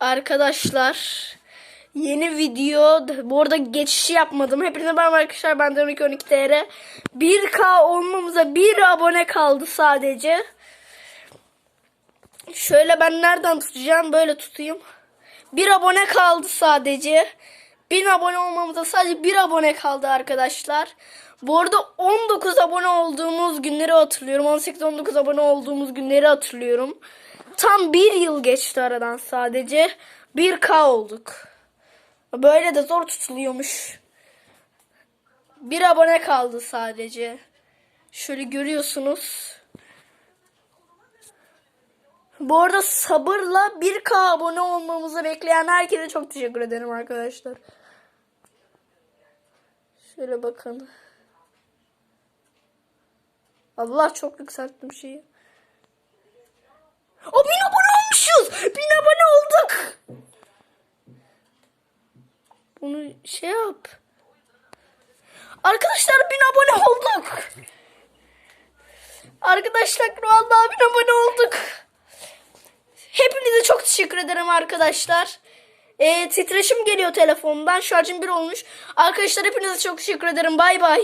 Arkadaşlar yeni video bu arada geçişi yapmadım. Hepinize merhaba arkadaşlar ben Dönük 12 TR. 1K olmamıza bir abone kaldı sadece. Şöyle ben nereden tutacağım? Böyle tutayım. Bir abone kaldı sadece. 1000 abone olmamıza sadece bir abone kaldı arkadaşlar. Bu arada 19 abone olduğumuz günleri hatırlıyorum. 18-19 abone olduğumuz günleri hatırlıyorum. Tam bir yıl geçti aradan sadece. 1K olduk. Böyle de zor tutuluyormuş. Bir abone kaldı sadece. Şöyle görüyorsunuz. Bu arada sabırla 1K abone olmamızı bekleyen herkese çok teşekkür ederim arkadaşlar. Şöyle bakın. Allah çok yükselttim şeyi. O bin abone olmuşuz. Bin abone olduk. Bunu şey yap. Arkadaşlar bin abone olduk. Arkadaşlar bin abone olduk. Teşekkür ederim arkadaşlar. Ee, titreşim geliyor telefondan. Şarjım bir olmuş. Arkadaşlar hepinize çok teşekkür ederim. Bay bay.